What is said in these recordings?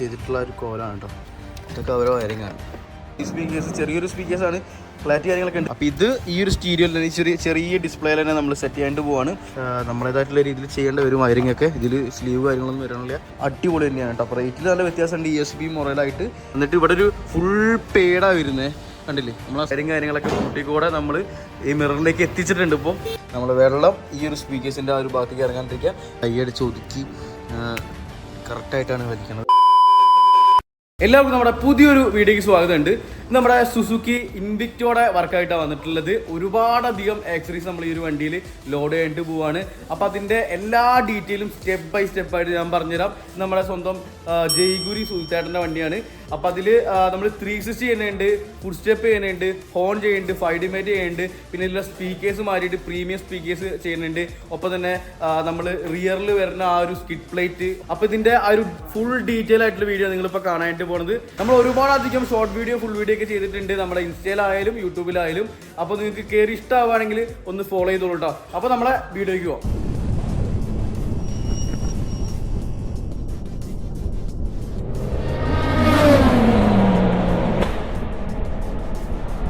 ചെയ്തിട്ടുള്ള ഒരു കോലാണ് കേട്ടോ ഇതൊക്കെ ഓരോ വയറിങ്ങാണ് ആണ്. ഈ സ്പീക്കേഴ്സ് ചെറിയൊരു സ്പീക്കേഴ്സ് ആണ്. ക്ലാരിറ്റി കാര്യങ്ങളൊക്കെ ഉണ്ട്. അപ്പോൾ ഇത് ഈ ഒരു സ്റ്റീരിയോയിൽ തന്നെ ചെറിയ ചെറിയ ഡിസ്പ്ലേ തന്നെ നമ്മൾ സെറ്റ് ചെയ്യേണ്ടി പോവാണ്. നമ്മളേതായിട്ടുള്ള രീതിയിൽ ചെയ്യേണ്ട ഒരു വയറിംഗ് ഒക്കെ. ഇതിൽ സ്ലീവ് കാര്യങ്ങളൊന്നും വരണില്ല അടിപൊളി തന്നെയാണ് കേട്ടോ അപ്പോൾ റേറ്റിൽ നല്ല വ്യത്യാസമുണ്ട് ഇ എസ് ബി മൊറലായിട്ട് എന്നിട്ട് ഇവിടെ ഒരു ഫുൾ പേഡാ വരുന്നത് കണ്ടില്ലേ? നമ്മൾ വയറിംഗ് കാര്യങ്ങളൊക്കെ കൂട്ടി കൂടെ നമ്മൾ ഈ മിററിലേക്ക് എത്തിച്ചിട്ടുണ്ട് ഇപ്പോൾ നമ്മൾ വെള്ളം ഈ ഒരു സ്പീക്കേഴ്സിന്റെ ആ ഒരു ഭാഗത്തേക്ക് ഇറങ്ങാണ്ടിരിക്കുക. കൈയടിച്ച് ഒതുക്കി കറക്റ്റായിട്ടാണ് വലിക്കുന്നത് എല്ലാവർക്കും നമ്മുടെ പുതിയൊരു വീഡിയോയ്ക്ക് സ്വാഗതമുണ്ട്. നമ്മുടെ സുസുക്കി ഇൻവിക്റ്റോടെ വർക്കായിട്ടാണ് വന്നിട്ടുള്ളത്. ഒരുപാടധികം ആക്സറീസ് നമ്മൾ ഈ ഒരു വണ്ടിയിൽ ലോഡ് ചെയ്തിട്ട് പോവാണ്. അപ്പോൾ അതിന്റെ എല്ലാ ഡീറ്റെയിലും സ്റ്റെപ്പ് ബൈ സ്റ്റെപ്പ് ആയിട്ട് ഞാൻ പറഞ്ഞുതരാം. നമ്മുടെ സ്വന്തം ജയ്ഗുരി സുൽത്താട്ടന്റെ വണ്ടിയാണ്. അപ്പോൾ അതിൽ നമ്മൾ ത്രീ സിക്സ്റ്റി ചെയ്യുന്നുണ്ട് ഫുഡ് സ്റ്റെപ്പ് ചെയ്യുന്നുണ്ട് ഹോൺ ചെയ്യുന്നുണ്ട് ഫൈവ് ഡിമേറ്റ് ചെയ്യുന്നുണ്ട് പിന്നെ ഇതിലുള്ള സ്പീക്കേഴ്സ് മാറിയിട്ട് പ്രീമിയം സ്പീക്കേഴ്സ് ചെയ്യുന്നുണ്ട്. ഒപ്പം തന്നെ നമ്മൾ റിയറിൽ വരുന്ന ആ ഒരു സ്കിഡ് പ്ലേറ്റ് അപ്പോൾ ഇതിന്റെ ആ ഒരു ഫുൾ ഡീറ്റെയിൽ ആയിട്ടുള്ള വീഡിയോ നിങ്ങളിപ്പോൾ കാണാനായിട്ട് പോകുന്നത് നമ്മൾ ഒരുപാടധികം ഷോർട്ട് വീഡിയോ ഫുൾ വീഡിയോ ഒക്കെ ചെയ്തിട്ടുണ്ട് നമ്മുടെ ഇൻസ്റ്റയിലായാലും യൂട്യൂബിലായാലും. അപ്പോൾ നിങ്ങൾക്ക് കയറി ഇഷ്ടമാവുകയാണെങ്കിൽ ഒന്ന് ഫോളോ ചെയ്തോളൂ കേട്ടോ അപ്പോൾ നമ്മളെ വീഡിയോയ്ക്ക് പോകാം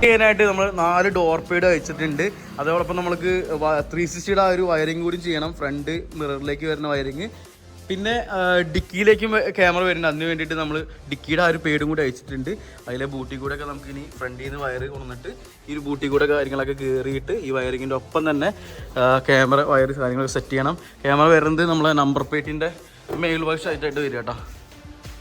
ചെയ്യാനായിട്ട് നമ്മൾ നാല് ഡോർ പേഡ് വെച്ചിട്ടുണ്ട്. അതോടൊപ്പം നമ്മൾക്ക് ത്രീ സിക്സ്റ്റിയുടെ ആ ഒരു വയറിംഗ് കൂടി ചെയ്യണം. ഫ്രണ്ട് മിററിലേക്ക് വരുന്ന വയറിങ് പിന്നെ ഡിക്കിയിലേക്കും ക്യാമറ വരുന്നുണ്ട്. അതിന് വേണ്ടിയിട്ട് നമ്മൾ ഡിക്കിയുടെ ആ ഒരു പേടും കൂടി അയച്ചിട്ടുണ്ട്. അതിലെ ബൂട്ടി കൂടെ ഒക്കെ നമുക്ക് ഇനി ഫ്രണ്ടിൽ നിന്ന് വയർ കൊണ്ടിട്ട് ഈ ഒരു ബൂട്ടി കൂടെ കാര്യങ്ങളൊക്കെ കയറിയിട്ട് ഈ വയറിങ്ങിന്റെ ഒപ്പം തന്നെ ക്യാമറ വയർ കാര്യങ്ങളൊക്കെ സെറ്റ് ചെയ്യണം. ക്യാമറ വരുന്നത് നമ്മളെ നമ്പർ പ്ലേറ്റിന്റെ മെയിൽ വോയിസ് ആയിട്ടായിട്ട് വരിക കേട്ടോ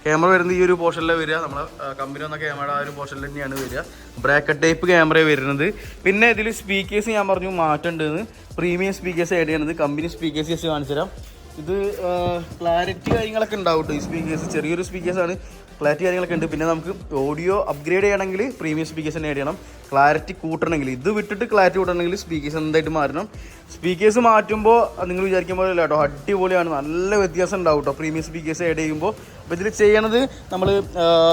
ക്യാമറ വരുന്നത് ഈ ഒരു പോർഷനിലെ വരിക. നമ്മളെ കമ്പനി വന്ന ക്യാമറ ആ ഒരു പോർഷനിൽ തന്നെയാണ് വരിക. ബ്രാക്കറ്റ് ടൈപ്പ് ക്യാമറ വരുന്നത്. പിന്നെ ഇതിൽ സ്പീക്കേഴ്സ് ഞാൻ പറഞ്ഞു മാറ്റേണ്ടതെന്ന് പ്രീമിയം സ്പീക്കേഴ്സ് ആഡ് ചെയ്യണത്. കമ്പനി സ്പീക്കേഴ്സ് കാണിച്ചു തരാം ഇത് ക്ലാരിറ്റി കാര്യങ്ങളൊക്കെ ഉണ്ടാവും ഈ സ്പീക്കേഴ്സ് ചെറിയൊരു സ്പീക്കേഴ്സാണ് ക്ലാരിറ്റി കാര്യങ്ങളൊക്കെ ഉണ്ട്. പിന്നെ നമുക്ക് ഓഡിയോ അപ്ഗ്രേഡ് ചെയ്യണമെങ്കിൽ പ്രീമിയം സ്പീക്കേഴ്സ് തന്നെ ചെയ്യണം. ക്ലാരിറ്റി കൂട്ടണമെങ്കിൽ ഇത് വിട്ടിട്ട് ക്ലാരിറ്റി കൂട്ടണമെങ്കിൽ സ്പീക്കേഴ്സ് എന്തായിട്ട് മാറ്റണം സ്പീക്കേഴ്സ് മാറ്റുമ്പോൾ നിങ്ങൾ വിചാരിക്കുമ്പോൾ അല്ല കേട്ടോ അടിപൊളിയാണ്. നല്ല വ്യത്യാസം ഉണ്ടാവും കേട്ടോ പ്രീമിയം സ്പീക്കേഴ്സ് ആഡ് ചെയ്യുമ്പോൾ അപ്പോൾ ഇതിൽ ചെയ്യണത് നമ്മൾ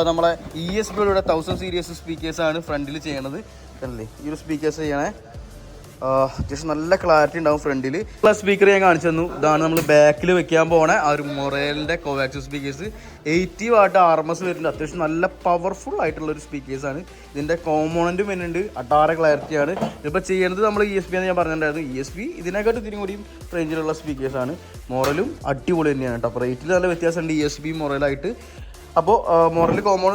നമ്മളെ ഇ എസ് ബിയുടെ തൗസൻഡ് സീരീസ് സ്പീക്കേഴ്സാണ് ഫ്രണ്ടിൽ ചെയ്യണത്. അല്ലേ ഈ ഒരു സ്പീക്കേഴ്സ് ചെയ്യണേ. അത്യാവശ്യം നല്ല ക്ലാരിറ്റി ഉണ്ടാവും ഫ്രണ്ടിൽ പ്ലസ് സ്പീക്കർ ഞാൻ കാണിച്ചു തന്നു. ഇതാണ് നമ്മൾ ബാക്കിൽ വെക്കാൻ പോണ ആ ഒരു മൊറേലിന്റെ Covax speakers eighty watt R M S വരുന്നുണ്ട്. അത്യാവശ്യം നല്ല പവർഫുൾ ആയിട്ടുള്ള ഒരു സ്പീക്കേഴ്സാണ് ഇതിന്റെ കോമ്പോണന്റും വരുന്നുണ്ട്. അട്ടാറ ക്ലാരിറ്റിയാണ് ഇതിപ്പോൾ ചെയ്യുന്നത് നമ്മൾ ഇ എസ് പി എന്ന് ഞാൻ പറഞ്ഞിട്ടുണ്ടായിരുന്നു. ഇ എസ് പി ഇതിനെക്കാട്ടും ഇതിനും കൂടിയും റേഞ്ചിലുള്ള സ്പീക്കേഴ്സാണ് മോറലും അടിപൊളി തന്നെയാണ് കേട്ടോ. അപ്പോൾ റേറ്റിൽ നല്ല വ്യത്യാസമുണ്ട് ഇ എസ് പി മൊറലായിട്ട്. അപ്പോൾ മോറലി കോമൺ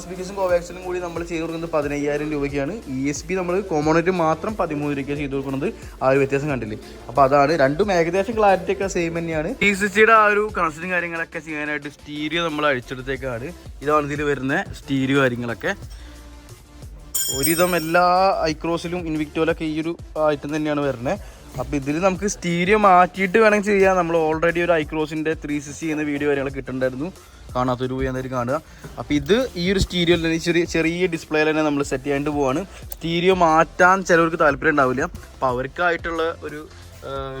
സ്പീക്കേഴ്സും കോവാക്സിനും കൂടി നമ്മൾ ചെയ്ത് കൊടുക്കുന്നത് പതിനയ്യായിരം രൂപയ്ക്കാണ്. ഇ എസ് പി നമ്മൾ കോമണായിട്ട് മാത്രം പതിമൂന്ന് രൂപയ്ക്ക് ചെയ്ത് കൊടുക്കുന്നത്. ആ ഒരു വ്യത്യാസം കണ്ടില്ലേ? അപ്പോൾ അതാണ് രണ്ടും ഏകദേശം ക്ലാരിറ്റി ഒക്കെ സെയിം തന്നെയാണ്. ടി സിയുടെ ആ ഒരു കണക്ഷനും കാര്യങ്ങളൊക്കെ ചെയ്യാനായിട്ട് സ്റ്റീരിയോ നമ്മൾ അഴിച്ചെടുത്തേക്കാണ്. ഇതാണ് ഇതിൽ വരുന്ന സ്റ്റീരിയോ കാര്യങ്ങളൊക്കെ. ഒരുവിധം എല്ലാ ഐക്രോസിലും ഇൻവിക്റ്റോലൊക്കെ ഈ ഒരു ഐറ്റം തന്നെയാണ് വരുന്നത്. അപ്പോൾ ഇതിൽ നമുക്ക് സ്റ്റീരിയോ മാറ്റിയിട്ട് വേണമെങ്കിൽ ചെയ്യാം. നമ്മൾ ഓൾറെഡി ഒരു ഐക്രോസിന്റെ ത്രീ സിക്സ്റ്റി എന്ന വീഡിയോ കാര്യങ്ങളൊക്കെ ഇട്ടിട്ടുണ്ടായിരുന്നു. കാണാത്തൊരു പോയി എന്തായാലും കാണുക. അപ്പോൾ ഇത് ഈ ഒരു സ്റ്റീരിയോ തന്നെ ചെറിയ ചെറിയ ഡിസ്പ്ലേയിൽ തന്നെ നമ്മൾ സെറ്റ് ചെയ്യാണ്ട് പോവാണ്. സ്റ്റീരിയോ മാറ്റാൻ ചിലവർക്ക് താല്പര്യം ഉണ്ടാവില്ല. അപ്പോൾ അവർക്കായിട്ടുള്ള ഒരു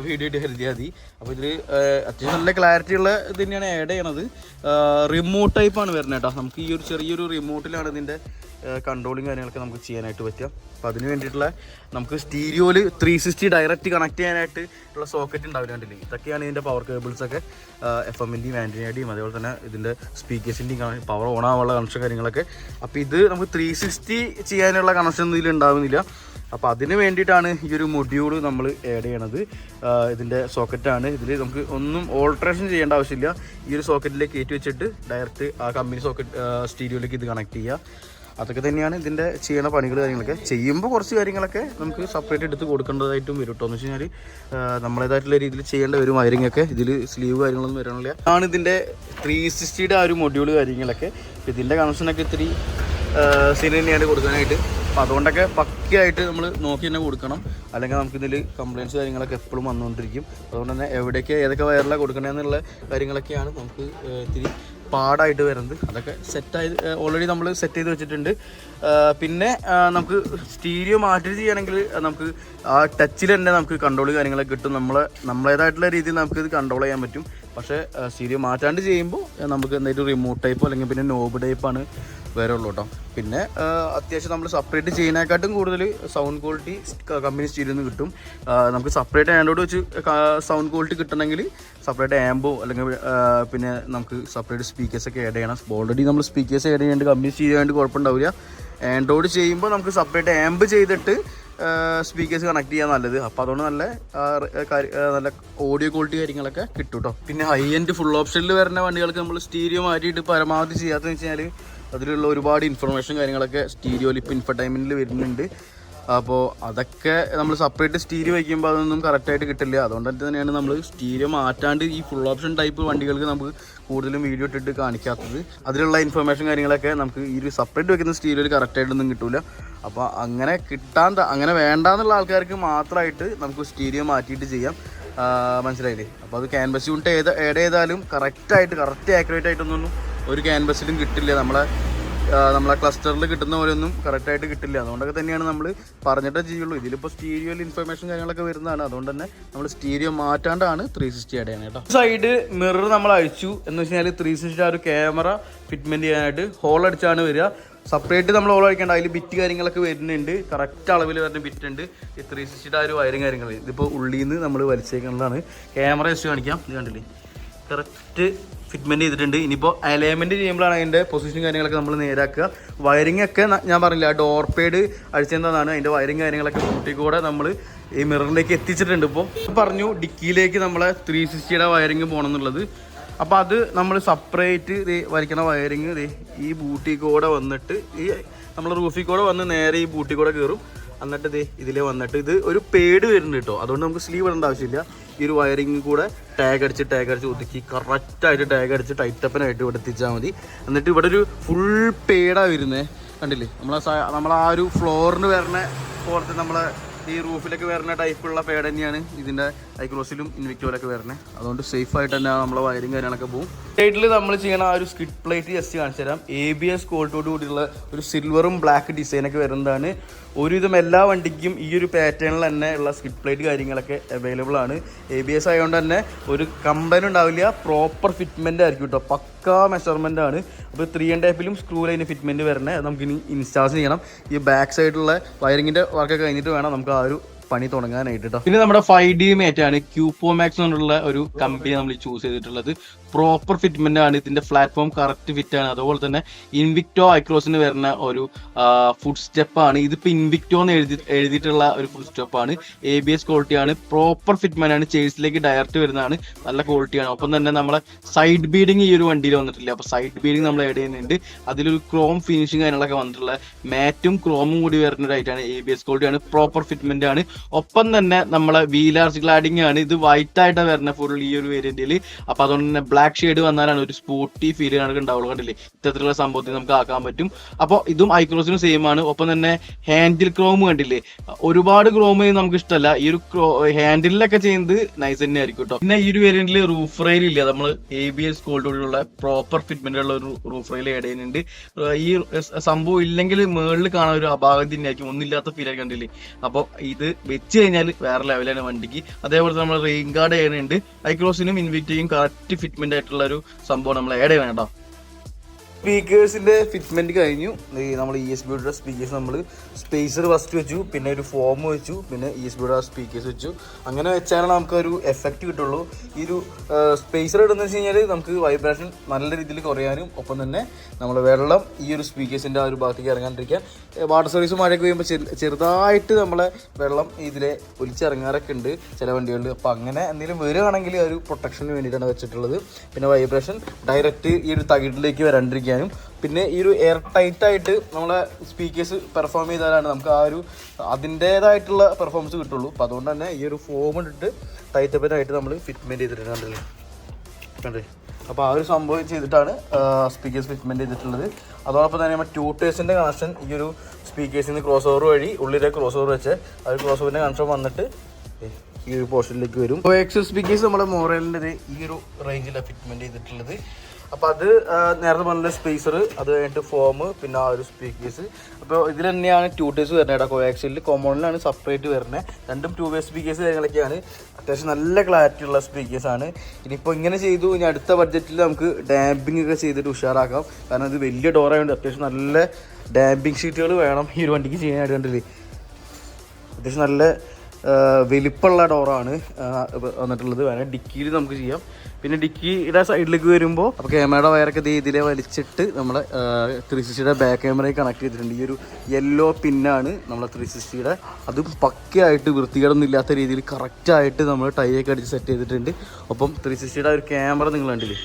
വീഡിയോ ഇട്ട് കരുതിയാൽ മതി അപ്പോൾ ഇതിൽ അത്യാവശ്യം നല്ല ക്ലാരിറ്റി ഉള്ള ഇത് തന്നെയാണ് ആഡ് ചെയ്യണത്. റിമോട്ട് ടൈപ്പാണ് വരുന്നത് കേട്ടോ. നമുക്ക് ഈ ഒരു ചെറിയൊരു റിമോട്ടിലാണ് ഇതിന്റെ കൺട്രോളിങ് കാര്യങ്ങളൊക്കെ നമുക്ക് ചെയ്യാനായിട്ട് പറ്റുക. അപ്പോൾ അതിന് വേണ്ടിയിട്ടുള്ള നമുക്ക് സ്റ്റീരിയോയിൽ ത്രീ സിക്സ്റ്റി ഡയറക്റ്റ് കണക്ട് ചെയ്യാനായിട്ട് ഉള്ള സോക്കറ്റ് ഉണ്ടാവില്ല കണ്ടില്ലേ? ഇതൊക്കെയാണ് ഇതിന്റെ പവർ കേബിൾസ് ഒക്കെ എഫ് എമ്മിന്റെയും ആന്റിനയുടെയും അതേപോലെ തന്നെ ഇതിന്റെ സ്പീക്കേഴ്സിന്റെയും പവർ ഓൺ ആവാനുള്ള കണക്ഷൻ കാര്യങ്ങളൊക്കെ. അപ്പോൾ ഇത് നമുക്ക് ത്രീ സിക്സ്റ്റി ചെയ്യാനുള്ള കണക്ഷൻ ഇതിൽ ഉണ്ടാവുന്നില്ല. അപ്പോൾ അതിന് വേണ്ടിയിട്ടാണ് ഈ ഒരു മൊഡ്യൂൾ നമ്മൾ ആഡ് ചെയ്യണത്. ഇതിന്റെ സോക്കറ്റാണ് ഇതിൽ നമുക്ക് ഒന്നും ഓൾട്രേഷൻ ചെയ്യേണ്ട ആവശ്യമില്ല. ഈ ഒരു സോക്കറ്റിലേക്ക് കയറ്റി വെച്ചിട്ട് ഡയറക്റ്റ് ആ കമ്പനി സോക്കറ്റ് സ്റ്റീരിയോയിലേക്ക് ഇത് കണക്ട് ചെയ്യുക അതൊക്കെ തന്നെയാണ് ഇതിന്റെ ചെയ്യണ പണികൾ കാര്യങ്ങളൊക്കെ. ചെയ്യുമ്പോൾ കുറച്ച് കാര്യങ്ങളൊക്കെ നമുക്ക് സെപ്പറേറ്റ് എടുത്ത് കൊടുക്കേണ്ടതായിട്ടും വരും കേട്ടോ എന്ന് വെച്ച് കഴിഞ്ഞാൽ നമ്മളേതായിട്ടുള്ള രീതിയിൽ ചെയ്യേണ്ട വരും വയറിംഗ് ഒക്കെ ഇതിൽ സ്ലീവ് കാര്യങ്ങളൊന്നും വരണില്ല ആണ് ഇതിന്റെ ത്രീ സിക്സ്റ്റിയുടെ ആ ഒരു മൊഡ്യൂൾ കാര്യങ്ങളൊക്കെ. ഇതിന്റെ കണക്ഷനൊക്കെ ഇത്തിരി സീൻ തന്നെയാണ് കൊടുക്കാനായിട്ട്. അപ്പം അതുകൊണ്ടൊക്കെ പക്കയായിട്ട് നമ്മൾ നോക്കി തന്നെ കൊടുക്കണം. അല്ലെങ്കിൽ നമുക്ക് നമുക്കിതിൽ കംപ്ലയിൻസ് കാര്യങ്ങളൊക്കെ എപ്പോഴും വന്നുകൊണ്ടിരിക്കും അതുകൊണ്ട് തന്നെ എവിടെയൊക്കെ ഏതൊക്കെ വയറിലാണ് കൊടുക്കണമെന്നുള്ള കാര്യങ്ങളൊക്കെയാണ് നമുക്ക് ഇത്തിരി പാടായിട്ട് വരുന്നത്. അതൊക്കെ സെറ്റായി ഓൾറെഡി നമ്മൾ സെറ്റ് ചെയ്ത് വെച്ചിട്ടുണ്ട്. പിന്നെ നമുക്ക് സ്റ്റീരിയോ മാറ്റി ചെയ്യണമെങ്കിൽ നമുക്ക് ആ ടച്ചിൽ തന്നെ നമുക്ക് കൺട്രോൾ കാര്യങ്ങളൊക്കെ കിട്ടും. നമ്മളെ നമ്മളേതായിട്ടുള്ള രീതിയിൽ നമുക്ക് ഇത് കൺട്രോൾ ചെയ്യാൻ പറ്റും. പക്ഷേ സ്റ്റീരിയോ മാറ്റാണ്ട് ചെയ്യുമ്പോൾ നമുക്ക് എന്തെങ്കിലും റിമോട്ട് ടൈപ്പോ അല്ലെങ്കിൽ പിന്നെ നോബ് ടൈപ്പാണ് വേറെ ഉള്ളൂ കേട്ടോ. പിന്നെ അത്യാവശ്യം നമ്മൾ സെപ്പറേറ്റ് ചെയ്യുന്നതിനെക്കാട്ടും കൂടുതൽ സൗണ്ട് ക്വാളിറ്റി കമ്പനി സ്റ്റീരിൽ നിന്ന് കിട്ടും. നമുക്ക് സെപ്പറേറ്റ് ആൻഡ്രോയിഡ് വെച്ച് സൗണ്ട് ക്വാളിറ്റി കിട്ടണമെങ്കിൽ സെപ്പറേറ്റ് ആംബോ അല്ലെങ്കിൽ പിന്നെ നമുക്ക് സെപ്പറേറ്റ് സ്പീക്കേഴ്സ് ഒക്കെ ആഡ് ചെയ്യണം. ഓൾറെഡി നമ്മൾ സ്പീക്കേഴ്സ് ആഡ് ചെയ്യേണ്ട കമ്പനി സ്റ്റീൽ ആയതുകൊണ്ട് കുഴപ്പമുണ്ടാവില്ല. ആൻഡ്രോയിഡ് ചെയ്യുമ്പോൾ നമുക്ക് സെപ്പറേറ്റ് ആംബ് ചെയ്തിട്ട് സ്പീക്കേഴ്സ് കണക്ട് ചെയ്യാൻ നല്ലത്. അപ്പോൾ അതുകൊണ്ട് നല്ല നല്ല ഓഡിയോ ക്വാളിറ്റി കാര്യങ്ങളൊക്കെ കിട്ടും കേട്ടോ പിന്നെ ഹൈ എൻഡ് ഫുൾ ഓപ്ഷനിൽ വരുന്ന വണ്ടികൾക്ക് നമ്മൾ സ്റ്റീരിയോ മാറ്റിയിട്ട് പരമാവധി ചെയ്യാത്തതെന്ന് വെച്ചാൽ അതിലുള്ള ഒരുപാട് ഇൻഫർമേഷൻ കാര്യങ്ങളൊക്കെ സ്റ്റീരിയോയിൽ ഇപ്പോൾ ഇൻഫർടൈൻമെന്റിൽ വരുന്നുണ്ട്. അപ്പോൾ അതൊക്കെ നമ്മൾ സെപ്പറേറ്റ് സ്റ്റീരിയോ വയ്ക്കുമ്പോൾ അതൊന്നും കറക്റ്റായിട്ട് കിട്ടില്ല. അതുകൊണ്ട് തന്നെയാണ് നമ്മൾ സ്റ്റീരിയോ മാറ്റാണ്ട് ഈ ഫുൾ ഓപ്ഷൻ ടൈപ്പ് വണ്ടികൾക്ക് നമുക്ക് കൂടുതലും വീഡിയോ ഇട്ടിട്ട് കാണിക്കാത്തത്. അതിലുള്ള ഇൻഫർമേഷൻ കാര്യങ്ങളൊക്കെ നമുക്ക് ഈ ഒരു സെപ്പറേറ്റ് വെക്കുന്ന സ്റ്റീരിയോയിൽ കറക്റ്റായിട്ടൊന്നും കിട്ടില്ല അപ്പോൾ അങ്ങനെ കിട്ടാൻ അങ്ങനെ വേണ്ടാന്നുള്ള ആൾക്കാർക്ക് മാത്രമായിട്ട് നമുക്ക് സ്റ്റീരിയോ മാറ്റിയിട്ട് ചെയ്യാം. മനസ്സിലായില്ലേ? അപ്പോൾ അത് ക്യാൻവസ് യൂണിറ്റ് ഏത് ഏഡ് ചെയ്താലും കറക്റ്റായിട്ട് കറക്റ്റ് ആക്യുറേറ്റ് ആയിട്ടൊന്നും ഒരു ക്യാൻവസിലും കിട്ടില്ല. നമ്മളെ നമ്മളെ ക്ലസ്റ്ററിൽ കിട്ടുന്ന പോലെ പോലെയൊന്നും കറക്റ്റായിട്ട് കിട്ടില്ല. അതുകൊണ്ടൊക്കെ തന്നെയാണ് നമ്മൾ പറഞ്ഞിട്ടേ ചെയ്യുള്ളൂ. ഇതിലിപ്പോൾ സ്റ്റീരിയോയിൽ ഇൻഫർമേഷൻ കാര്യങ്ങളൊക്കെ വരുന്നതാണ്. അതുകൊണ്ട് തന്നെ നമ്മൾ സ്റ്റീരിയോ മാറ്റാണ്ടാണ് ത്രീ സിക്സ്റ്റി ആഡ് ചെയ്യണത് കേട്ടോ. സൈഡ് മിറർ നമ്മൾ അഴിച്ചു. എന്ന് വെച്ചാൽ ത്രീ സിക്സ്റ്റി ആ ഒരു ക്യാമറ ഫിറ്റ്മെന്റ് ചെയ്യാനായിട്ട് ഹോൾ അടിച്ചാണ് വരിക. സെപ്പറേറ്റ് നമ്മൾ ഓൾ അടിക്കേണ്ട അതിൽ ബിറ്റ് കാര്യങ്ങളൊക്കെ വരുന്നുണ്ട്. കറക്റ്റ് അളവിൽ വരുന്ന ബിറ്റ് ഉണ്ട്. ഈ ത്രീ ആ ഒരു വയറും കാര്യങ്ങൾ ഇതിപ്പോൾ ഉള്ളിൽ നിന്ന് നമ്മൾ വലിച്ചേക്കുന്നതാണ്. ക്യാമറ വെച്ച് കാണിക്കാം. ഇത് കണ്ടില്ലേ? കറക്റ്റ് ഫിറ്റ്മെന്റ് ചെയ്തിട്ടുണ്ട്. ഇനിയിപ്പോൾ അലൈൻമെന്റ് ചെയ്യുമ്പോഴാണ് അതിന്റെ പൊസിഷൻ കാര്യങ്ങളൊക്കെ നമ്മൾ നേരാക്കുക. വയറിംഗ് ഒക്കെ ഞാൻ പറഞ്ഞില്ല ഡോർ പേഡ് അഴിച്ചെന്നതാണ്. അതിന്റെ വയറിംഗ് കാര്യങ്ങളൊക്കെ കൂട്ടി കൂടെ നമ്മൾ ഈ മിററിലേക്ക് എത്തിച്ചിട്ടുണ്ട് ഇപ്പോൾ പറഞ്ഞു ഡിക്കിയിലേക്ക് നമ്മളെ ത്രീ സിക്സ്റ്റിയുടെ വയറിംഗ് പോകണം എന്നുള്ളത് അപ്പോൾ അത് നമ്മൾ സെപ്പറേറ്റ് വരയ്ക്കണ വയറിങ് ഇത് ഈ ബൂട്ടി കൂടെ വന്നിട്ട് ഈ നമ്മൾ റൂഫിൽ കൂടെ വന്ന് നേരെ ഈ ബൂട്ടി കൂടെ കയറും എന്നിട്ട് ഇത് ഇതിലെ വന്നിട്ട് ഇത് ഒരു പേഡ് വരുന്നുണ്ട് കേട്ടോ അതുകൊണ്ട് നമുക്ക് സ്ലീവ് ഇടേണ്ട ആവശ്യമില്ല. ഈ ഒരു വയറിങ് കൂടെ ടാഗ് അടിച്ച് ടാഗ് അടിച്ച് ഒതുക്കി കറക്റ്റായിട്ട് ടാഗ് അടിച്ച് ടൈറ്റപ്പനായിട്ട് ഇവിടെ എത്തിച്ചാൽ മതി. എന്നിട്ട് ഇവിടെ ഒരു ഫുൾ പേഡാണ് വരുന്നത് കണ്ടില്ലേ? നമ്മളെ നമ്മളാ ഒരു ഫ്ലോറിന് വരുന്ന പോലത്തെ നമ്മളെ ഈ റൂഫിലൊക്കെ വരുന്ന ടൈപ്പുള്ള പേഡ് തന്നെയാണ്. ഇതിന്റെ ഐക്രോസിലും ഇൻവിക്റ്റോയിലൊക്കെ വരുന്നത് അതുകൊണ്ട് സേഫ് ആയിട്ട് തന്നെ നമ്മളെ വയറും കാര്യങ്ങളൊക്കെ പോകും സൈഡിൽ നമ്മൾ ചെയ്യണ ആ ഒരു സ്കിഡ് പ്ലേറ്റ് ജസ്റ്റ് കാണിച്ചു തരാം. എ ബി എസ് കോട്ടോട് കൂടിയുള്ള ഒരു സിൽവറും ബ്ലാക്ക് ഡിസൈനൊക്കെ വരുന്നതാണ്. ഒരുവിധം എല്ലാ വണ്ടിക്കും ഈ ഒരു പാറ്റേണിൽ തന്നെ ഉള്ള സ്കിഡ് പ്ലേറ്റ് കാര്യങ്ങളൊക്കെ അവൈലബിൾ ആണ്. എ ബി എസ് ആയതുകൊണ്ട് തന്നെ ഒരു കമ്പനി ഉണ്ടാവില്ല. പ്രോപ്പർ ഫിറ്റ്മെന്റ് ആയിരിക്കും കേട്ടോ പക്കാ മെഷർമെന്റ് ആണ്. അപ്പോൾ ത്രീ ആൻഡ് ടൈപ്പിലും സ്ക്രൂ ലൈന് ഫിറ്റ്മെന്റ് വരണേ നമുക്ക് ഇനി ഇൻസ്റ്റാൾ ചെയ്യണം. ഈ ബാക്ക് സൈഡിലുള്ള വയറിങ്ങിന്റെ വർക്കൊക്കെ കഴിഞ്ഞിട്ട് വേണം നമുക്ക് ആ ഒരു പണി തുടങ്ങാനായിട്ട് പിന്നെ നമ്മുടെ ഫൈവ് ഡി മേറ്റാണ് ക്യൂപ്പോ മാക്സ് എന്നുള്ള ഒരു കമ്പനി നമ്മൾ ചൂസ് ചെയ്തിട്ടുള്ളത്. പ്രോപ്പർ ഫിറ്റ്മെന്റ് ആണ്. ഇതിന്റെ പ്ലാറ്റ്ഫോം കറക്റ്റ് ഫിറ്റ് ആണ്. അതുപോലെ തന്നെ ഇൻവിക്ടോ ഐക്രോസിന് വരുന്ന ഒരു ഫുഡ് സ്റ്റെപ്പ് ആണ്. ഇതിപ്പോ ഇൻവിക്ടോ എന്ന് എഴുതി എഴുതിയിട്ടുള്ള ഒരു ഫുഡ് സ്റ്റെപ്പ് ആണ്. എ ബി എസ് ക്വാളിറ്റി ആണ്. പ്രോപ്പർ ഫിറ്റ്മെന്റ് ആണ്. ചേഴ്സിലേക്ക് ഡയറക്റ്റ് വരുന്നതാണ്. നല്ല ക്വാളിറ്റിയാണ് ഒപ്പം തന്നെ നമ്മളെ സൈഡ് ബീഡിങ് ഈ ഒരു വണ്ടിയിൽ വന്നിട്ടില്ല? അപ്പൊ സൈഡ് ബീഡിങ് നമ്മൾ ആഡ് ചെയ്യുന്നുണ്ട്. അതിലൊരു ക്രോം ഫിനിഷിംഗ് കാര്യങ്ങളൊക്കെ വന്നിട്ടുള്ള മാറ്റും ക്രോമും കൂടി വരുന്ന ഒരു എ ബി എസ് ക്വാളിറ്റി ആണ്. പ്രോപ്പർ ഫിറ്റ്മെന്റ് ആണ്. ഒപ്പം തന്നെ നമ്മളെ വീലാർച്ച് ഗ്ലാഡിങ് ആണ്. ഇത് വൈറ്റ് ആയിട്ടാണ് വരുന്നത് ഫുൾ ഈ ഒരു വേരിയന്റിൽ അപ്പൊ അതുകൊണ്ട് തന്നെ ബ്ലാക്ക് ഷെയ്ഡ് വന്നാലാണ് ഒരു സ്പോർട്ടി ഫീൽ കണക്ക് ഉണ്ടാവുള്ളൂ കണ്ടില്ലേ? ഇത്തരത്തിലുള്ള സംഭവത്തിൽ നമുക്ക് ആക്കാൻ പറ്റും. അപ്പോൾ ഇതും ഐക്രോസിനും സെയിം ആണ്. ഒപ്പം തന്നെ ഹാൻഡിൽ ക്രോം കണ്ടില്ലേ? ഒരുപാട് ക്രോം നമുക്ക് ഇഷ്ടമല്ല ഈ ഒരു ഹാൻഡിലൊക്കെ ചെയ്യുന്നത് നൈസ് തന്നെ ആയിരിക്കും കേട്ടോ. പിന്നെ ഈ ഒരു വേരിയന്റിൽ റൂഫ് റെയിൽ ഇല്ല? നമ്മൾ എ ബി എസ് കോൾഡോടുള്ള പ്രോപ്പർ ഫിറ്റ്മെന്റ് ഉള്ള ഒരു റൂഫ് റെയിൽ ആഡ് ചെയ്യുന്നുണ്ട്. ഈ സംഭവം ഇല്ലെങ്കിൽ മേളിൽ കാണാൻ ഒരു അപാകത തന്നെയായിരിക്കും. ഒന്നില്ലാത്ത ഫീൽ ആയി കണ്ടില്ലേ? അപ്പോൾ ഇത് വെച്ച് കഴിഞ്ഞാൽ വേറെ ലെവലാണ് വണ്ടിക്ക്. അതേപോലെ നമ്മൾ റെയിൻ ഗാർഡ് ചെയ്യുന്നുണ്ട്. ഐക്രോസിനും ഇൻവിക്റ്റിയും കറക്റ്റ് ഫിറ്റ്മെന്റ് ആയിട്ടുള്ള ഒരു സംഭവം നമ്മൾ ചെയ്യണം കേട്ടോ. സ്പീക്കേഴ്സിന്റെ ഫിറ്റ്മെന്റ് കഴിഞ്ഞു. ഈ നമ്മൾ ഇ എസ് ബിയുടെ സ്പീക്കേഴ്സ് നമ്മൾ സ്പേസർ ഫസ്റ്റ് വെച്ചു പിന്നെ ഒരു ഫോം വെച്ചു പിന്നെ ഇ എസ് ബിയുടെ സ്പീക്കേഴ്സ് വെച്ചു. അങ്ങനെ വെച്ചാലാണ് നമുക്ക് ഒരു എഫക്റ്റ് കിട്ടുള്ളൂ. ഈ ഒരു സ്പേസർ ഇടുന്ന വെച്ച് കഴിഞ്ഞാൽ നമുക്ക് വൈബ്രേഷൻ നല്ല രീതിയിൽ കുറയാനും ഒപ്പം തന്നെ നമ്മൾ വെള്ളം ഈ ഒരു സ്പീക്കേഴ്സിന്റെ ആ ഒരു ഭാഗത്തേക്ക് ഇറങ്ങാണ്ടിരിക്കാൻ വാട്ടർ സർവീസ് മഴയൊക്കെ കഴിയുമ്പോൾ ചെറുതായിട്ട് നമ്മളെ വെള്ളം ഇതിലെ ഒലിച്ചിറങ്ങാറൊക്കെ ഉണ്ട് ചില വണ്ടികളിൽ അപ്പോൾ അങ്ങനെ എന്തെങ്കിലും വരികയാണെങ്കിൽ ഒരു പ്രൊട്ടക്ഷന് വേണ്ടിയിട്ടാണ് വെച്ചിട്ടുള്ളത്. പിന്നെ വൈബ്രേഷൻ ഡയറക്റ്റ് ഈ ഒരു തകിടിലേക്ക് വരാണ്ടിരിക്കാനും പിന്നെ ഈ ഒരു എയർ ടൈറ്റ് ആയിട്ട് നമ്മളെ സ്പീക്കേഴ്സ് പെർഫോം ചെയ്താലാണ് നമുക്ക് ആ ഒരു അതിന്റേതായിട്ടുള്ള പെർഫോമൻസ് കിട്ടുള്ളൂ. അപ്പോൾ അതുകൊണ്ട് തന്നെ ഈ ഒരു ഫോം ഇട്ടിട്ട് ടൈറ്റപ്പനായിട്ട് നമ്മൾ ഫിറ്റ്മെന്റ് ചെയ്തിട്ടുണ്ട് കണ്ടേ? അപ്പോൾ ആ ഒരു സംഭവം ചെയ്തിട്ടാണ് സ്പീക്കേഴ്സ് ഫിറ്റ്മെന്റ് ചെയ്തിട്ടുള്ളത്. അതോടൊപ്പം തന്നെ നമ്മുടെ ട്യൂട്ടേഴ്സിന്റെ കണക്ഷൻ ഈ ഒരു സ്പീക്കേഴ്സിൽ നിന്ന് ക്രോസ് ഓവർ വഴി ഉള്ളിലെ ക്രോസ് ഓവർ വെച്ച് ആ ഒരു ക്രോസ് ഓവറിന്റെ കണക്ഷൻ വന്നിട്ട് ഈ ഒരു പോർഷനിലേക്ക് വരും. എക്സ് സ്പീക്കേഴ്സ് നമ്മുടെ മോറലിന്റെ ഈ ഒരു റേഞ്ചിലാണ് ഫിറ്റ്മെന്റ് ചെയ്തിട്ടുള്ളത്. അപ്പോൾ അത് നേരത്തെ പറഞ്ഞ സ്പേസർ അത് കഴിഞ്ഞിട്ട് ഫോം പിന്നെ ആ ഒരു സ്പീക്കേഴ്സ് അപ്പോൾ ഇതിൽ തന്നെയാണ് ട്യൂട്ടേഴ്സ് വരുന്നത് കേട്ടോ കോവാക്സിലിൽ കോമണിലാണ് സെപ്പറേറ്റ് വരുന്നത്. രണ്ടും ടൂ വേ സ്പീക്കേഴ്സ് കാര്യങ്ങളൊക്കെയാണ്. അത്യാവശ്യം നല്ല ക്ലാരിറ്റി ഉള്ള സ്പീക്കേഴ്സ് ആണ്. ഇനിയിപ്പോൾ ഇങ്ങനെ ചെയ്തു ഇനി അടുത്ത ബഡ്ജറ്റിൽ നമുക്ക് ഡാമ്പിംഗ് ഒക്കെ ചെയ്തിട്ട് ഉഷാറാക്കാം. കാരണം ഇത് വലിയ ഡോറായതുകൊണ്ട് അത്യാവശ്യം നല്ല ഡാമ്പിംഗ് ഷീറ്റുകൾ വേണം ഈ ഒരു വണ്ടിക്ക് ചെയ്യാനായിട്ട് കണ്ടില്ലേ? അത്യാവശ്യം നല്ല വലിപ്പമുള്ള ഡോറാണ് വന്നിട്ടുള്ളത്. വേണേൽ ഡിക്കിയിൽ നമുക്ക് ചെയ്യാം. പിന്നെ ഡിക്കിയുടെ സൈഡിലേക്ക് വരുമ്പോൾ അപ്പോൾ ക്യാമറയുടെ വയറൊക്കെ ഇതിലെ വലിച്ചിട്ട് നമ്മളെ ത്രീ സിക്സ്റ്റിയുടെ ബാക്ക് ക്യാമറയിൽ കണക്ട് ചെയ്തിട്ടുണ്ട്. ഈ ഒരു യെല്ലോ പിന്നാണ് നമ്മളെ ത്രീ സിക്സ്റ്റിയുടെ അതും പക്കയായിട്ട് വൃത്തികേടൊന്നും ഇല്ലാത്ത രീതിയിൽ കറക്റ്റായിട്ട് നമ്മൾ ടൈ ഒക്കെ അടിച്ച് സെറ്റ് ചെയ്തിട്ടുണ്ട്. ഒപ്പം ത്രീ സിക്സ്റ്റിയുടെ ഒരു ക്യാമറ നിങ്ങൾ കണ്ടില്ലേ?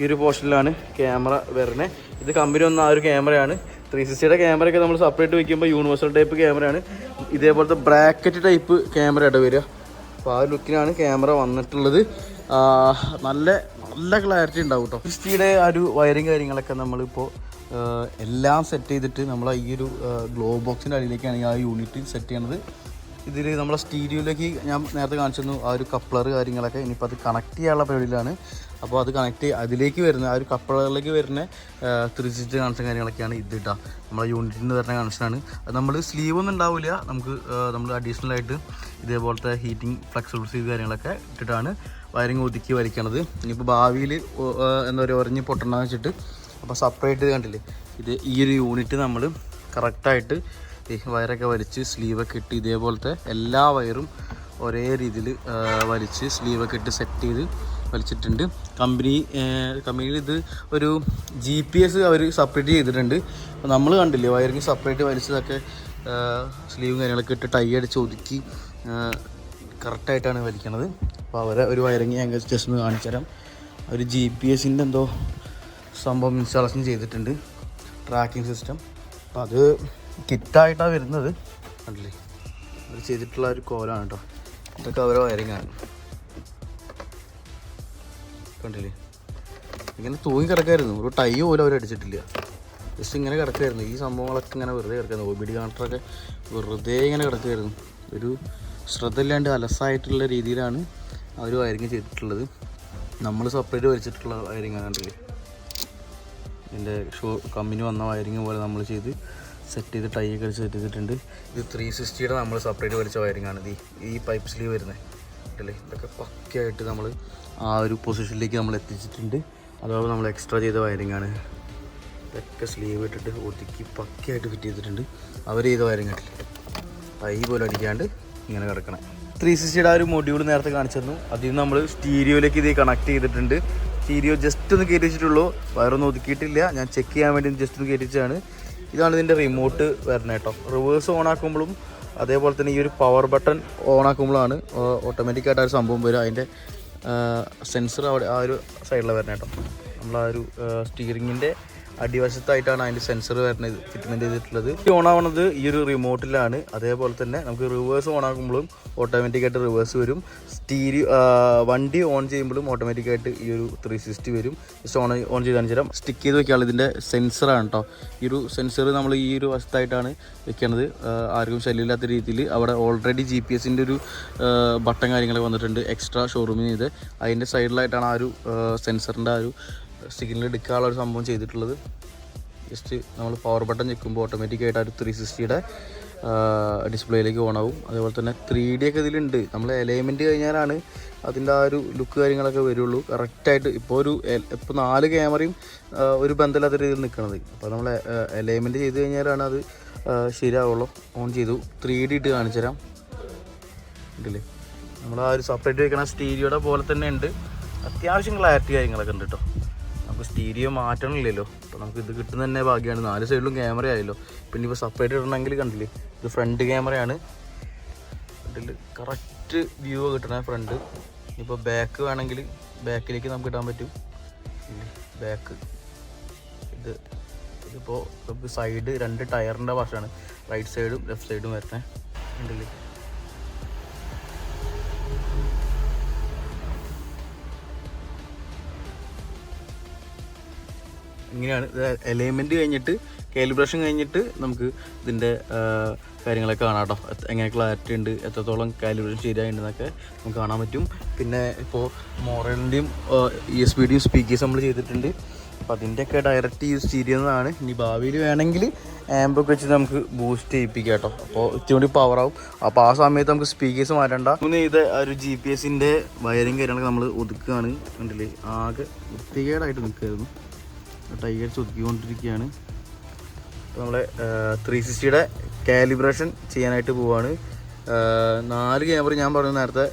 ഈ ഒരു പോർഷനിലാണ് ക്യാമറ വരുന്നത് ഇത് കമ്പനി വന്ന ആ ഒരു ക്യാമറയാണ്. ത്രീ സിക്സ്റ്റിയുടെ ക്യാമറയൊക്കെ നമ്മൾ സെപ്പറേറ്റ് വയ്ക്കുമ്പോൾ യൂണിവേഴ്സൽ ടൈപ്പ് ക്യാമറയാണ്. ഇതേപോലത്തെ ബ്രാക്കറ്റ് ടൈപ്പ് ക്യാമറ ഇട വരിക. അപ്പോൾ ആ ലുക്കിനാണ് ക്യാമറ വന്നിട്ടുള്ളത്. നല്ല നല്ല ക്ലാരിറ്റി ഉണ്ടാവും കേട്ടോ സിക്സ്റ്റിയുടെ ആ ഒരു വയറിങ് കാര്യങ്ങളൊക്കെ നമ്മളിപ്പോൾ എല്ലാം സെറ്റ് ചെയ്തിട്ട് നമ്മൾ ഈ ഒരു ഗ്ലോ ബോക്സിന്റെ അടിയിലേക്കാണ് ആ യൂണിറ്റ് സെറ്റ് ചെയ്യണത്. ഇതിൽ നമ്മളെ സ്റ്റീരിയോയിലേക്ക് ഞാൻ നേരത്തെ കാണിച്ചിരുന്നു ആ ഒരു കപ്ലർ കാര്യങ്ങളൊക്കെ. ഇനിയിപ്പോൾ അത് കണക്ട് ചെയ്യാനുള്ള പരിപാടിയിലാണ്. അപ്പോൾ അത് കണക്ട് അതിലേക്ക് വരുന്ന ആ ഒരു കപ്പളുകളിലേക്ക് വരുന്ന ത്രീ സിറ്റ് കണക്ഷൻ കാര്യങ്ങളൊക്കെയാണ് ഇത് കേട്ടോ നമ്മളെ യൂണിറ്റിൽ നിന്ന് വരുന്ന കണക്ഷനാണ് അത് നമ്മൾ സ്ലീവ് ഒന്നും ഉണ്ടാവില്ല നമുക്ക് നമ്മൾ അഡീഷണൽ ആയിട്ട് ഇതേപോലത്തെ ഹീറ്റിംഗ് ഫ്ലെക്സിബിൾ സ്ലീവ് കാര്യങ്ങളൊക്കെ ഇട്ടിട്ടാണ് വയറിങ് ഒതുക്കി വലിക്കണത് ഇനിയിപ്പോൾ ഭാവിയിൽ എന്താ പറയുക ഉറഞ്ഞ് പൊട്ടണമെന്ന് വെച്ചിട്ട് അപ്പോൾ സെപ്പറേറ്റ് കണ്ടില്ലേ? ഇത് ഈ ഒരു യൂണിറ്റ് നമ്മൾ കറക്റ്റായിട്ട് ഈ വയറൊക്കെ വലിച്ച് സ്ലീവൊക്കെ ഇട്ട് ഇതേപോലത്തെ എല്ലാ വയറും ഒരേ രീതിയിൽ വലിച്ച് സ്ലീവൊക്കെ ഇട്ട് സെറ്റ് ചെയ്ത് വലിച്ചിട്ടുണ്ട് കമ്പനി കമ്പനിയിൽ ഇത് ഒരു ജി പി എസ് അവർ സെപ്പറേറ്റ് ചെയ്തിട്ടുണ്ട്. അപ്പോൾ നമ്മൾ കണ്ടില്ലേ വയറിങ് സെപ്പറേറ്റ് വലിച്ചതൊക്കെ സ്ലീവും കാര്യങ്ങളൊക്കെ ഇട്ട് ടൈ അടിച്ച് ഒതുക്കി കറക്റ്റായിട്ടാണ് വലിക്കണത്. അപ്പോൾ അവരെ ഒരു വയറിങ് ഞാൻ ജസ്റ്റ് ഒന്ന് കാണിച്ചു തരാം. ഒരു ജി പി എസിന്റെ എന്തോ സംഭവം ഇൻസ്റ്റാളേഷൻ ചെയ്തിട്ടുണ്ട്. ട്രാക്കിംഗ് സിസ്റ്റം അപ്പം അത് കിറ്റായിട്ടാണ് വരുന്നത്. കണ്ടില്ലേ? അവർ ചെയ്തിട്ടുള്ള ഒരു കോലാണ് കേട്ടോ ഇതൊക്കെ അവരെ വയറിങ് ആണ്. കണ്ടില്ലേ? ഇങ്ങനെ തൂങ്ങി കിടക്കായിരുന്നു. ഒരു ടൈ പോലും അവർ അടിച്ചിട്ടില്ല. ജസ്റ്റ് ഇങ്ങനെ കിടക്കായിരുന്നു ഈ സംഭവങ്ങളൊക്കെ ഇങ്ങനെ വെറുതെ കിടക്കായിരുന്നു ഒ ബി ഡി കണക്ടറൊക്കെ വെറുതെ ഇങ്ങനെ കിടക്കായിരുന്നു ഒരു ശ്രദ്ധ ഇല്ലാണ്ട് അലസായിട്ടുള്ള രീതിയിലാണ് അവർ വയറിങ് ചെയ്തിട്ടുള്ളത്. നമ്മൾ സെപ്പറേറ്റ് വലിച്ചിട്ടുള്ള വയറിങ് കണ്ടില്ലേ? എന്റെ ഷോ കമ്പനി വന്ന വയറിങ് പോലെ നമ്മൾ ചെയ്ത് സെറ്റ് ചെയ്ത് ടൈ ഒക്കെ സെറ്റ് ചെയ്തിട്ടുണ്ട്. ഇത് ത്രീ സിക്സ്റ്റിയുടെ നമ്മൾ സെപ്പറേറ്റ് വലിച്ച വയറിങ് ആണ് ഈ പൈപ്പ് സ്ലീവ് വരുന്നത് അല്ലേ ഇതൊക്കെ പക്കയായിട്ട് നമ്മൾ ആ ഒരു പൊസിഷനിലേക്ക് നമ്മൾ എത്തിച്ചിട്ടുണ്ട്. അതോടൊപ്പം നമ്മൾ എക്സ്ട്രാ ചെയ്ത വയറിങ്ങാണ് ഇതൊക്കെ സ്ലീവ് ഇട്ടിട്ട് ഒതുക്കി പക്കയായിട്ട് ഫിറ്റ് ചെയ്തിട്ടുണ്ട്. അവർ ചെയ്ത വയറിങ് ആയിട്ടില്ല ടൈ പോലും അടിക്കാണ്ട് ഇങ്ങനെ കിടക്കണം. ത്രീ സിക്സ്റ്റിയുടെ ആ ഒരു മൊഡ്യൂൾ നേരത്തെ കാണിച്ചിരുന്നു അതിൽ നിന്ന് നമ്മൾ സ്റ്റീരിയോയിലേക്ക് ഇത് കണക്ട് ചെയ്തിട്ടുണ്ട്. സ്റ്റീരിയോ ജസ്റ്റ് ഒന്ന് കയറ്റി വെച്ചിട്ടുള്ളൂ. വയറൊന്നും ഒതുക്കിയിട്ടില്ല. ഞാൻ ചെക്ക് ചെയ്യാൻ വേണ്ടി ജസ്റ്റ് ഒന്ന് കയറ്റി വെച്ചതാണ്. ഇതാണ് ഇതിന്റെ റിമോട്ട് വരണേട്ടോ റിവേഴ്സ് ഓൺ ആക്കുമ്പോഴും അതേപോലെ തന്നെ ഈ ഒരു പവർ ബട്ടൺ ഓൺ ആക്കുമ്പോഴാണ് ഓട്ടോമാറ്റിക്കായിട്ട് ആ ഒരു സംഭവം വരും അതിന്റെ സെൻസർ അവിടെ ആ ഒരു സൈഡിലാണ് വരുന്നത് കേട്ടോ നമ്മൾ ആ ഒരു സ്റ്റിയറിങ്ങിന്റെ അടിവശത്തായിട്ടാണ് അതിന്റെ സെൻസർ വരുന്നത് ഫിറ്റ്മെന്റ് ചെയ്തിട്ടുള്ളത്. ഓൺ ആവുന്നത് ഈ ഒരു റിമോട്ടിലാണ് അതേപോലെ തന്നെ നമുക്ക് റിവേഴ്സ് ഓൺ ആക്കുമ്പോഴും ഓട്ടോമാറ്റിക്കായിട്ട് റിവേഴ്സ് വരും. സ്റ്റീരി വണ്ടി ഓൺ ചെയ്യുമ്പോഴും ഓട്ടോമാറ്റിക്കായിട്ട് ഈ ഒരു ത്രീ സിക്സ്റ്റി വരും. ജസ്റ്റ് ഓൺ ഓൺ ചെയ്ത് കാണിച്ചു തരാം. സ്റ്റിക്ക് ചെയ്ത് വെക്കാനുള്ള ഇതിന്റെ സെൻസറാണ് കേട്ടോ ഈ ഒരു സെൻസർ നമ്മൾ ഈ ഒരു വശത്തായിട്ടാണ് വെക്കുന്നത് ആർക്കും ശല്യമില്ലാത്ത രീതിയിൽ അവിടെ ഓൾറെഡി ജി പി എസിന്റെ ഒരു ബട്ടൺ കാര്യങ്ങളൊക്കെ വന്നിട്ടുണ്ട്. എക്സ്ട്രാ ഷോറൂമിൽ ചെയ്ത്. അതിന്റെ സൈഡിലായിട്ടാണ് ആ ഒരു സെൻസറിന്റെ ആ ഒരു സിഗ്നൽ എടുക്കാനുള്ള ഒരു സംഭവം ചെയ്തിട്ടുള്ളത്. ജസ്റ്റ് നമ്മൾ പവർ ബട്ടൺ ഞെക്കുമ്പോൾ ഓട്ടോമാറ്റിക്കായിട്ട് ആ ഒരു ത്രീ സിക്സ്റ്റിയുടെ ഡിസ്പ്ലേയിലേക്ക് ഓൺ ആവും. അതേപോലെ തന്നെ ത്രീ ഡി ഒക്കെ ഇതിലുണ്ട്. നമ്മൾ എലൈൻമെന്റ് കഴിഞ്ഞാലാണ് അതിന്റെ ആ ഒരു ലുക്ക് കാര്യങ്ങളൊക്കെ വരുള്ളൂ. കറക്റ്റായിട്ട് ഇപ്പോൾ ഒരു ഇപ്പോൾ നാല് ക്യാമറയും ഒരു ബന്ധമില്ലാത്ത രീതിയിൽ നിൽക്കുന്നത് അപ്പോൾ നമ്മൾ എലൈൻമെന്റ് ചെയ്ത് കഴിഞ്ഞാലാണ് അത് ശരിയാവുള്ളൂ. ഓൺ ചെയ്തു. ത്രീ ഡി ഇട്ട് കാണിച്ചു തരാം. ഉണ്ടല്ലേ നമ്മൾ ആ ഒരു സെപ്പറേറ്റ് വെക്കണ സ്റ്റീരിയോടെ പോലെ തന്നെ ഉണ്ട്. അത്യാവശ്യം ക്ലാരിറ്റി കാര്യങ്ങളൊക്കെ ഉണ്ട് കേട്ടോ നമുക്ക് സ്റ്റീരിയോ മാറ്റണില്ലല്ലോ. അപ്പോൾ നമുക്ക് ഇത് കിട്ടുന്ന തന്നെ ഭാഗ്യമാണ് നാല് സൈഡിലും ക്യാമറ ആയല്ലോ. പിന്നെ ഇപ്പോൾ സെപ്പറേറ്റ് ഇടണമെങ്കിൽ കണ്ടില്ലേ? ഇത് ഫ്രണ്ട് ക്യാമറയാണ് ഇതിൽ കറക്റ്റ് വ്യൂ കിട്ടണ ഫ്രണ്ട് ഇപ്പോൾ ബാക്ക് വേണമെങ്കിൽ ബാക്കിലേക്ക് നമുക്ക് ഇടാൻ പറ്റും. ബാക്ക് ഇത് ഇതിപ്പോൾ സൈഡ് രണ്ട് ടയറിന്റെ വശമാണ് റൈറ്റ് സൈഡും ലെഫ്റ്റ് സൈഡും വരുന്നത് ഉണ്ടല്ലേ ഇങ്ങനെയാണ്. അലൈൻമെന്റ് കഴിഞ്ഞിട്ട് കാലിബ്രേഷൻ കഴിഞ്ഞിട്ട് നമുക്ക് ഇതിന്റെ കാര്യങ്ങളൊക്കെ കാണാം കേട്ടോ എങ്ങനെ ക്ലാരിറ്റി ഉണ്ട് എത്രത്തോളം കാലിബ്രേഷൻ ശരിയായിട്ടുണ്ടെന്നൊക്കെ നമുക്ക് കാണാൻ പറ്റും. പിന്നെ ഇപ്പോൾ മോറലിന്റെയും ഇ എസ് ബിയുടെയും സ്പീക്കേഴ്സ് നമ്മൾ ചെയ്തിട്ടുണ്ട്. അപ്പോൾ അതിന്റെയൊക്കെ ഡയറക്റ്റ് യൂസ് ചെയ്യുന്നതാണ് ഇനി ഭാവിയിൽ വേണമെങ്കിൽ ആമ്പൊക്കെ വെച്ച് നമുക്ക് ബൂസ്റ്റ് ചെയ്യിപ്പിക്കാം കേട്ടോ അപ്പോൾ ഇത്തിരി കൂടി പവർ ആവും. അപ്പോൾ ആ സമയത്ത് നമുക്ക് സ്പീക്കേഴ്സ് മാറ്റണ്ട. ഒന്ന് ഇത് ഒരു ജി പി എസിന്റെ വയറിങ് കാര്യങ്ങളൊക്കെ നമ്മൾ ഒതുക്കുകയാണ്. കണ്ടില്ലേ? ആകെ വൃത്തികേടായിട്ട് നിൽക്കുമായിരുന്നു ടൈഗേഴ്സ് ഒതുക്കിക്കൊണ്ടിരിക്കുകയാണ് നമ്മളെ ത്രീ സിക്സ്റ്റിയുടെ കാലിബ്രേഷൻ ചെയ്യാനായിട്ട് പോവാണ്. നാല് ക്യാമറ ഞാൻ പറഞ്ഞു നേരത്തെ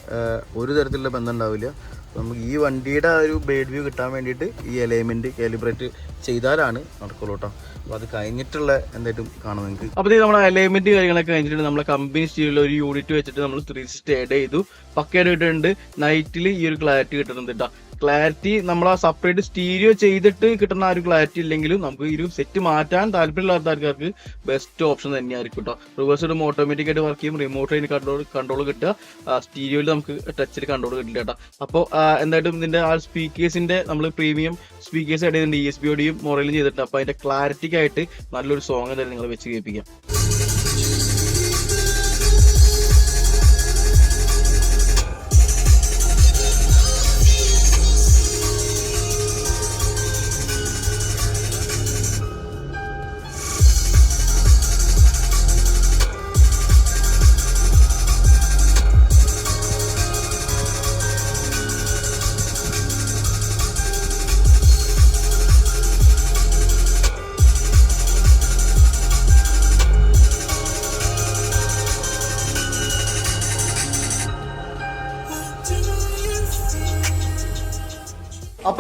ഒരു തരത്തിലുള്ള ബന്ധം ഉണ്ടാവില്ല. നമുക്ക് ഈ വണ്ടിയുടെ ആ ഒരു ബേഡ് വ്യൂ കിട്ടാൻ വേണ്ടിയിട്ട് ഈ എലൈൻമെന്റ് കാലിബ്രേറ്റ് ചെയ്താലാണ് നടക്കുള്ളൂ കേട്ടോ. അപ്പോൾ അത് കഴിഞ്ഞിട്ടുള്ള എന്തായിട്ടും കാണാം നിങ്ങൾക്ക്. അപ്പോൾ ഇത് നമ്മുടെ അലൈൻമെന്റ് കാര്യങ്ങളൊക്കെ കഴിഞ്ഞിട്ട് നമ്മളെ കമ്പനി സ്റ്റീലുള്ള ഒരു യൂണിറ്റ് വെച്ചിട്ട് നമ്മൾ ത്രീ സിക്സ്റ്റി ആഡ് ചെയ്തു. പക്കയായിട്ട് കിട്ടുന്നുണ്ട് നൈറ്റിൽ ഈ ഒരു ക്ലാരിറ്റി കിട്ടുന്നുണ്ട് കേട്ടോ. ക്ലാരിറ്റി നമ്മൾ ആ സെപ്പറേറ്റ് സ്റ്റീരിയോ ചെയ്തിട്ട് കിട്ടുന്ന ആ ഒരു ക്ലാരിറ്റി ഇല്ലെങ്കിലും നമുക്ക് ഈ ഒരു സെറ്റ് മാറ്റാൻ താല്പര്യമില്ലാത്ത ആൾക്കാർക്ക് ബെസ്റ്റ് ഓപ്ഷൻ തന്നെയായിരിക്കും കേട്ടോ റിവേഴ്സ് ഇടുമ്പോൾ ഓട്ടോമാറ്റിക് ആയിട്ട് വർക്ക് ചെയ്യും. റിമോട്ട് അതിന് കൺട്രോൾ കൺട്രോൾ കിട്ടുക. സ്റ്റീരിയോയിൽ നമുക്ക് ടച്ചിൽ കൺട്രോൾ കിട്ടില്ല കേട്ടോ അപ്പോൾ എന്തായിട്ടും ഇതിന്റെ ആ സ്പീക്കേഴ്സിന്റെ നമ്മൾ പ്രീമിയം സ്പീക്കേഴ്സ് ആയിട്ട് ഇതിന്റെ ഇ എസ് ബിയോടെയും മൊറയിലും ചെയ്തിട്ടുണ്ട്. അപ്പോൾ അതിന്റെ ക്ലാരിറ്റിക്കായിട്ട് നല്ലൊരു സോങ് തന്നെ നിങ്ങൾ വെച്ച് കേൾപ്പിക്കാം.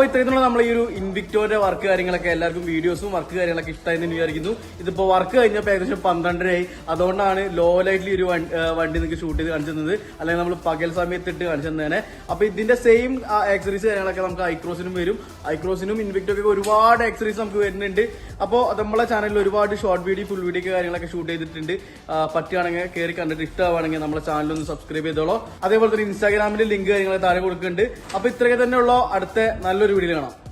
അപ്പൊ ഇത്രയും നമ്മൾ ഈ ഒരു ഇൻവിക്ടോറിന്റെ വർക്ക് കാര്യങ്ങളൊക്കെ എല്ലാവർക്കും വീഡിയോസും വർക്ക് കാര്യങ്ങളൊക്കെ ഇഷ്ടമായി എന്ന് വിചാരിക്കുന്നു. ഇതിപ്പോ വർക്ക് കഴിഞ്ഞപ്പോൾ ഏകദേശം പന്ത്രണ്ടരയായി. അതുകൊണ്ടാണ് ലോ ലൈറ്റിൽ ഒരു വണ്ടി നിങ്ങൾക്ക് ഷൂട്ട് ചെയ്ത് കാണിച്ചു തന്നത്. അല്ലെങ്കിൽ നമ്മൾ പകൽ സമയത്തിട്ട് കാണിച്ചു തന്നേനെ. അപ്പൊ ഇതിന്റെ സെയിം ആക്സറീസ് കാര്യങ്ങളൊക്കെ നമുക്ക് ഐക്രോസിനും വരും. ഐക്രോസിനും ഇൻവിക്ടോക്കെ ഒരുപാട് ആക്സറീസ് നമുക്ക് വരുന്നുണ്ട്. അപ്പോൾ നമ്മളെ ചാനലിൽ ഒരുപാട് ഷോർട്ട് വീഡിയോ ഫുൾ വീഡിയോ കാര്യങ്ങളൊക്കെ ഷൂട്ട് ചെയ്തിട്ടുണ്ട്. പറ്റുകയാണെങ്കിൽ കയറി കണ്ടിട്ട് ഇഷ്ടമാണെങ്കിൽ നമ്മുടെ ചാനൽ ഒന്ന് സബ്സ്ക്രൈബ് ചെയ്തോളോ. അതേപോലെ തന്നെ ഇൻസ്റ്റാഗ്രാമിൽ ലിങ്ക് കാര്യങ്ങൾ താഴെ കൊടുക്കുന്നുണ്ട്. അപ്പൊ ഇത്രയൊക്കെ തന്നെയുള്ള. അടുത്ത നല്ലൊരു വീഡിയോ കാണാം.